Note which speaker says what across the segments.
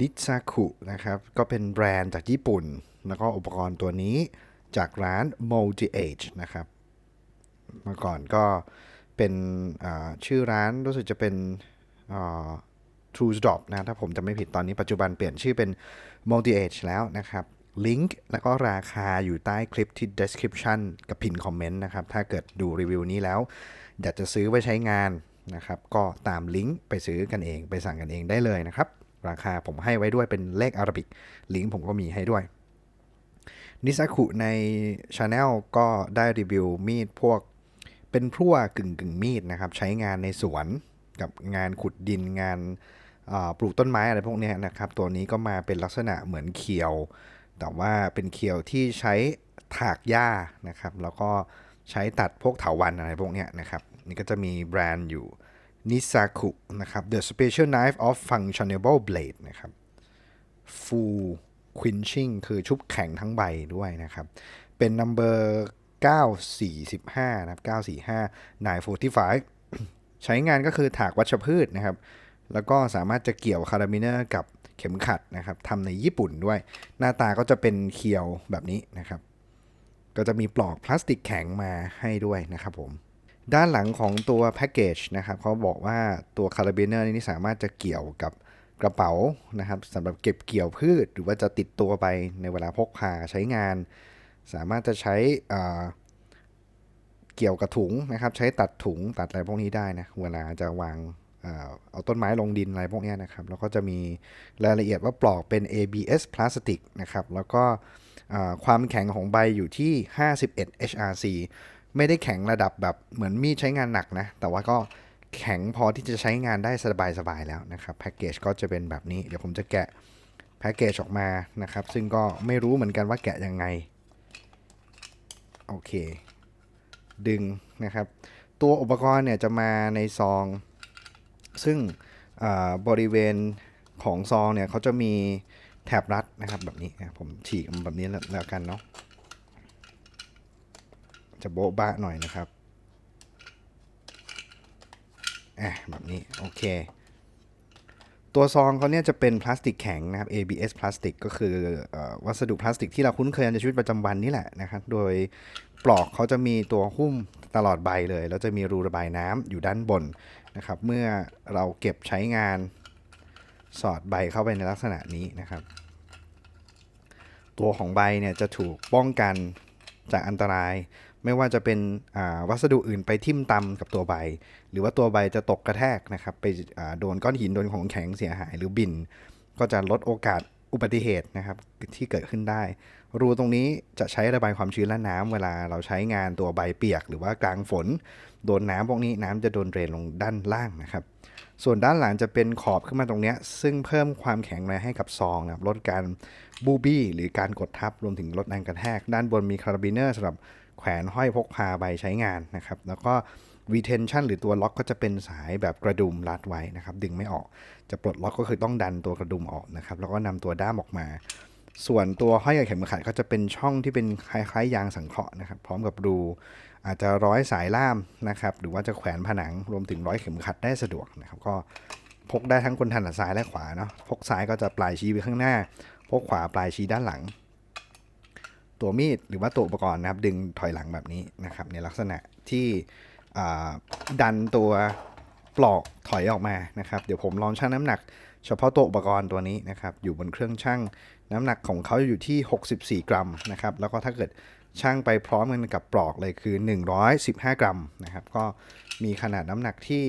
Speaker 1: นิซาคุนะครับ ก็เป็นแบรนด์จากญี่ปุ่น แล้วก็อุปกรณ์ตัวนี้จากร้าน Multi Age นะครับ เมื่อก่อนก็เป็นชื่อร้านรู้สึกจะเป็น True Drop นะ ถ้าผมจะไม่ผิดตอนนี้ปัจจุบันเปลี่ยนชื่อเป็น Multi Age แล้วนะครับลิงก์แล้วก็ราคาอยู่ใต้คลิปที่ description กับพินคอมเมนต์นะครับ ถ้าเกิดดูรีวิวนี้แล้ว อยากจะซื้อไว้ใช้งานนะครับ ก็ตามลิงก์ไปซื้อกันเอง ไปสั่งกันเองได้เลยนะครับ ราคาผมให้ไว้ด้วยเป็นเลขอารบิกลิงก์ผมก็มีให้ด้วยนิซาคุใน Channel ก็ได้รีวิวมีดพวกเป็นพลั่วกึ่งกึ่งมีดนะครับ ใช้งานในสวนกับงานขุดดินงานปลูกต้นไม้อะไรพวกนี้นะครับ ตัวนี้ก็มาเป็นลักษณะเหมือนเคียว แต่ว่าเป็นเคียวที่ใช้ถากหญ้านะครับ แล้วก็ใช้ตัดพวกเถาวัลย์อะไรพวกนี้นะครับ นี่ก็จะมีแบรนด์อยู่ นิซาคุนะครับ The Special Knife of Functionable Blade นะครับ Full Quenching คือชุบแข็งทั้งใบด้วยนะครับ เป็น number 945 นะครับ 945 945 ใช้งานก็คือถากวัชพืชนะครับ แล้วก็สามารถจะเกี่ยวคาราบิเนอร์กับเข็มขัดนะครับทำในญี่ปุ่นด้วย หน้าตาก็จะเป็นเคียวแบบนี้นะครับ ก็จะมีปลอกพลาสติกแข็งมาให้ด้วยนะครับผม ด้านหลังของตัวแพ็กเกจนะครับเขาบอกว่าตัวคาราบิเนอร์นี่สามารถจะเกี่ยวกับกระเป๋านะครับสำหรับเก็บเกี่ยวพืช หรือว่าจะติดตัวไปในเวลาพกพาใช้งาน สามารถจะใช้เกี่ยวกับถุงนะครับ ใช้ตัดถุงตัดอะไรพวกนี้ได้นะเวลาจะวางเอาต้นไม้ลงดินอะไรพวกนี้นะครับ แล้วก็จะมีรายละเอียดว่าปลอกเป็น ABS พลาสติกนะครับ แล้วก็ความแข็งของใบอยู่ที่ 51 HRC ไม่ได้แข็งระดับแบบเหมือนมีดใช้งานหนักนะ แต่ว่าก็แข็งพอที่จะใช้งานได้สบายๆแล้วนะครับแพ็กเกจก็จะเป็นแบบนี้ เดี๋ยวผมจะแกะแพ็กเกจออกมานะครับ ซึ่งก็ไม่รู้เหมือนกันว่าแกะยังไง โอเค ดึงนะครับ ตัวอุปกรณ์เนี่ยจะมาในซอง ซึ่งบริเวณของซองเนี่ยเขาจะมีแถบรัดนะครับแบบนี้ผมฉีกมันแบบนี้แล้วกันเนาะ จะโบ๊ะบ้าหน่อยนะครับอะแบบนี้ โอเค ตัวซองเขาเนี่ยจะเป็นพลาสติกแข็งนะครับ ABS พลาสติกก็คือเออวัสดุพลาสติกที่เราคุ้นเคยในชีวิตประจำวันนี่แหละนะครับ โดยปลอกเขาจะมีตัวหุ้มตลอดใบเลย แล้วจะมีรูระบายน้ำอยู่ด้านบนนะครับ เมื่อเราเก็บใช้งานสอดใบเข้าไปในลักษณะนี้นะครับ ตัวของใบเนี่ยจะถูกป้องกันจากอันตราย ไม่ว่าจะเป็นวัสดุอื่นไปทิ่มตำกับตัวใบ หรือว่าตัวใบจะตกกระแทกนะครับ ไปโดนก้อนหินโดนของแข็งเสียหายหรือบิน ก็จะลดโอกาสอุบัติเหตุนะครับที่เกิดขึ้นได้ รูตรงนี้จะใช้ระบายความชื้นและน้ำเวลาเราใช้งานตัวใบเปียก หรือว่ากลางฝน โดนน้ำพวกนี้น้ำจะโดนเรนลงด้านล่างนะครับ ส่วนด้านหลังจะเป็นขอบขึ้นมาตรงนี้ ซึ่งเพิ่มความแข็งแรงให้กับซองนะครับลดการบูบี้หรือการกดทับรวมถึงลดแรงกระแทก ด้านบนมีคาราบิเนอร์สำหรับ แขวนห้อยพกพาใบใช้งานนะครับ แล้วก็ retention หรือตัวล็อกก็จะเป็นสายแบบกระดุมรัดไว้นะครับ ดึงไม่ออก จะปลดล็อกก็คือต้องดันตัวกระดุมออกนะครับ แล้วก็นำตัวด้ามออกมา ส่วนตัวห้อยกับเข็มขัดก็จะเป็นช่องที่เป็นคล้ายๆยางสังเคราะห์นะครับ พร้อมกับรูอาจจะร้อยสายล่ามนะครับ หรือว่าจะแขวนผนังรวมถึงร้อยเข็มขัดได้สะดวกนะครับ ก็พกได้ทั้งคนถนัดซ้ายและขวาเนาะ พกซ้ายก็จะปลายชี้ไปข้างหน้า พกขวาปลายชี้ด้านหลัง ตัวมีดหรือว่าตัวอุปกรณ์นะครับ ดึงถอยหลังแบบนี้นะครับ ในลักษณะที่ดันตัวปลอกถอยออกมานะครับ เดี๋ยวผมลองชั่งน้ำหนัก เฉพาะตัวอุปกรณ์ตัวนี้นะครับ อยู่บนเครื่องชั่งน้ำหนักของเขาอยู่ที่ 64 กรัมนะครับ แล้วก็ถ้าเกิดชั่งไปพร้อมกันกับปลอกเลยคือ 115 กรัมนะครับ ก็มีขนาดน้ำหนักที่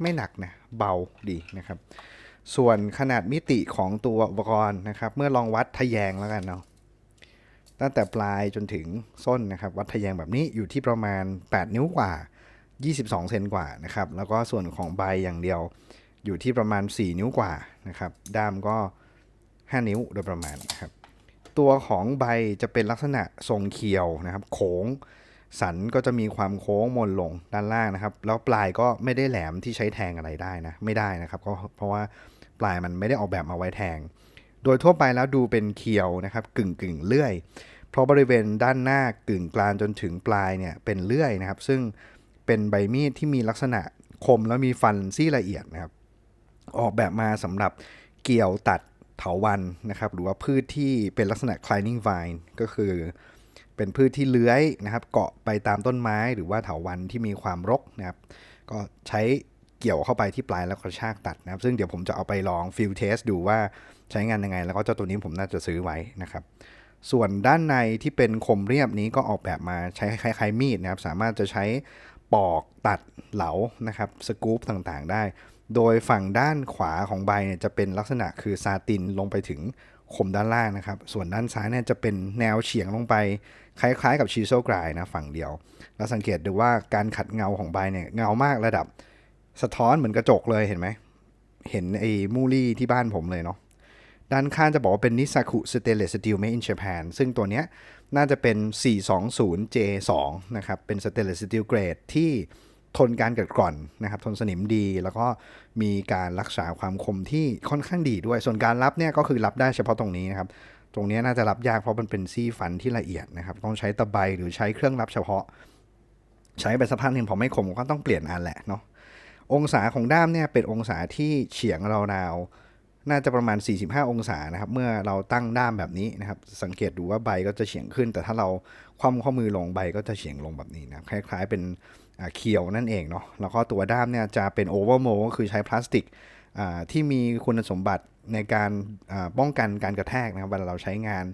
Speaker 1: ไม่หนักนะเบาดีนะครับ ส่วนขนาดมิติของตัวอุปกรณ์นะครับ เมื่อลองวัดทะแยงแล้วกันเนาะ ตั้งแต่ปลายจนถึงส้นนะครับ วัดทะแยงแบบนี้อยู่ที่ประมาณ 8 นิ้วกว่า 22 เซนกว่านะครับ แล้วก็ส่วนของใบอย่างเดียวอยู่ที่ประมาณ 4 นิ้วกว่านะครับ ด้ามก็ 5 นิ้วโดยประมาณนะครับ ตัวของใบจะเป็นลักษณะทรงเคียวนะครับ โค้ง สันก็จะมีความโค้งมนลงด้านล่างนะครับ แล้วปลายก็ไม่ได้แหลมที่ใช้แทงอะไรได้นะ ไม่ได้นะครับ ก็เพราะว่าปลายมันไม่ได้ออกแบบมาไว้แทง โดยทั่วไปแล้วดูเป็นเคียวนะครับ กึ่งกึ่งเลื่อย เพราะบริเวณด้านหน้ากึ่งกลางจนถึงปลายเนี่ยเป็นเลื่อยนะครับ ซึ่งเป็นใบมีดที่มีลักษณะคมแล้วมีฟันซี่ละเอียดนะครับ ออกแบบมาสำหรับเกี่ยวตัดเถาวันนะครับ หรือว่าพืชที่เป็นลักษณะ climbing vine ก็คือเป็นพืชที่เลื้อยนะครับ เกาะไปตามต้นไม้หรือว่าเถาวันที่มีความรกนะครับ ก็ใช้เกี่ยวเข้าไปที่ปลายแล้วกระชากตัดนะครับ ซึ่งเดี๋ยวผมจะเอาไปลองฟิลเทสดูว่าใช้งานยังไง แล้วก็เจ้าตัวนี้ผมน่าจะซื้อไว้นะครับ ส่วนด้านในที่เป็นคมเรียบนี้ก็ออกแบบมาใช้คล้ายๆมีดนะครับ สามารถจะใช้ปอกตัดเหลานะครับสกู๊ปต่างๆ ได้ โดยฝั่งด้านขวาของใบเนี่ยจะเป็นลักษณะคือซาตินลงไปถึงคมด้านล่างนะครับ ส่วนด้านซ้ายเนี่ยจะเป็นแนวเฉียงลงไป คล้ายๆ กับชีโซกรายนะฝั่งเดียว แล้วสังเกตดูว่าการขัดเงาของใบเนี่ยเงามากระดับ สะท้อนเหมือนกระจกเลยเห็นไหม เห็นไอ้มูลี่ที่บ้านผมเลยเนาะ ด้านข้างจะบอกว่าเป็นนิส a คุสเต l เลสสตีลเม d อิน a ซึ่งตัวเนี้ยน่าจะเป็น 420J2 นะครับ เป็นสเต n เลสสตีลเกรดที่ทนการกัดกร่อนนะครับ ทนสนิมดี แล้วก็มีการรักษาความคมที่ค่อนข้างดีด้วย ส่วนการรับเนี่ยก็คือรับได้เฉพาะตรงนี้นะครับ ตรงนี้น่าจะรับยากเพราะมันเป็นซี่ฟันที่ละเอียดนะครับ ต้องใช้ตะไบหรือใช้เครื่องรับเฉพาะ ใช้ไปสักพักหนึ่งพอไม่คมก็ต้องเปลี่ยนอันแหละเนาะ องศาของด้ามเนี่ยเป็นองศาที่เฉียงราวๆ น่าจะประมาณ 45 องศานะครับ เมื่อเราตั้งด้ามแบบนี้นะครับ สังเกตดูว่าใบก็จะเฉียงขึ้น แต่ถ้าเราคว่ำข้อมือลงใบก็จะเฉียงลงแบบนี้นะคล้ายๆเป็นเคียวนั่นเองเนาะแล้วก็ตัวด้ามเนี่ยจะเป็นโอเวอร์โมก็คือใช้พลาสติกที่มีคุณสมบัติในการป้องกันการกระแทกนะครับเวลาเราใช้งาน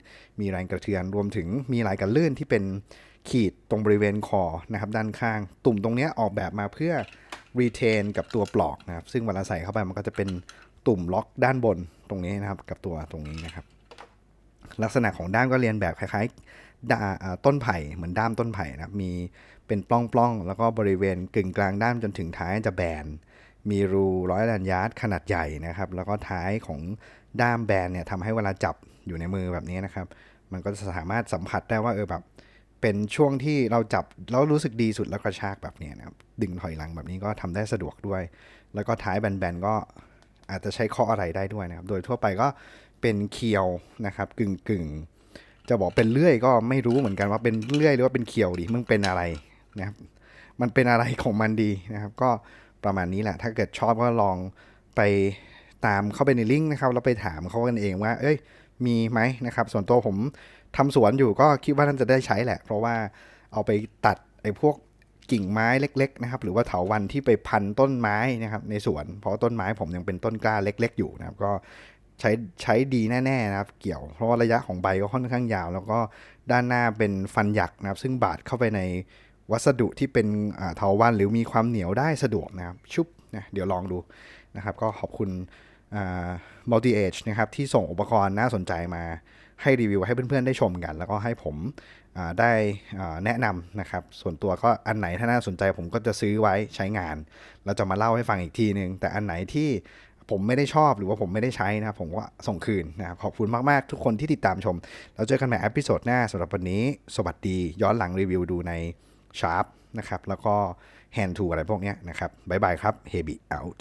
Speaker 1: มีแรงกระเทือน รวมถึงมีลายกันลื่นที่เป็นขีดตรงบริเวณคอนะครับด้านข้าง ตุ่มตรงนี้ออกแบบมาเพื่อ retain กับตัวปลอกนะครับซึ่งเวลาใส่เข้าไปมันก็จะเป็น ตุ่มล็อกด้านบนตรงนี้นะครับ กับตัวตรงนี้นะครับ ลักษณะของด้ามก็เรียนแบบคล้ายๆต้นไผ่เหมือนด้ามต้นไผ่นะครับ มีเป็นปล้องๆแล้วก็บริเวณกึ่งกลางด้ามจนถึงท้ายจะแบนมีรูร้อยลันยาร์ดขนาดใหญ่นะครับ แล้วก็ท้ายของด้ามแบนเนี่ยทำให้เวลาจับอยู่ในมือแบบนี้นะครับ มันก็จะสามารถสัมผัสได้ว่าเออแบบ เป็นช่วงที่เราจับแล้วรู้สึกดีสุดแล้วกระชากแบบนี้นะครับ ดึงถอยหลังแบบนี้ก็ทำได้สะดวกด้วย แล้วก็ท้ายแบนๆก็ อาจจะใช้ข้ออะไรได้ด้วยนะครับ โดยทั่วไปก็เป็นเคียวนะครับกึ่งกึ่งจะบอกเป็นเลื่อยก็ไม่รู้เหมือนกันว่าเป็นเลื่อยหรือว่าเป็นเคียวดีมึงเป็นอะไรนะครับ มันเป็นอะไรของมันดีนะครับ ก็ประมาณนี้แหละ ถ้าเกิดชอบก็ลองไปตามเข้าไปในลิงก์นะครับแล้วไปถามเขากันเองว่า เอ้ย มีไหมนะครับ ส่วนตัวผมทำสวนอยู่ก็คิดว่าน่าจะได้ใช้แหละ เพราะว่าเอาไปตัดไอ้พวก กิ่งไม้เล็กๆนะครับหรือว่าเถาวันที่ไปพันต้นไม้นะครับในสวน เพราะต้นไม้ผมยังเป็นต้นกล้าเล็ก ๆ อยู่นะครับก็ใช้ใช้ดีแน่ๆนะครับ เกี่ยวเพราะว่าระยะของใบก็ค่อนข้างยาว แล้วก็ด้านหน้าเป็นฟันหยักนะครับ ซึ่งบาดเข้าไปในวัสดุที่เป็นเถาวันหรือมีความเหนียวได้สะดวกนะครับ ชุบนะเดี๋ยวลองดูนะครับ ก็ขอบคุณมัลติเอ e นะครับที่ส่งอุปกรณ์น่าสนใจมาให้รีวิวให้เพื่อนๆได้ชมกัน แล้วก็ให้ผม ได้แนะนำนะครับ ส่วนตัวก็อันไหนถ้าน่าสนใจผมก็จะซื้อไว้ใช้งาน แล้วจะมาเล่าให้ฟังอีกทีนึง แต่อันไหนที่ผมไม่ได้ชอบหรือว่าผมไม่ได้ใช้นะผมก็ส่งคืนนะครับขอบคุณมาก ๆ ทุกคนที่ติดตามชม แล้วเจอกันใหม่อพิโซดหน้าสำหรับวันนี้ สวัสดีย้อนหลังรีวิวดูใน Sharp นะครับแล้วก็ Hand to อะไรพวกนี้นะครับบ๊ายบายครับ Heavy out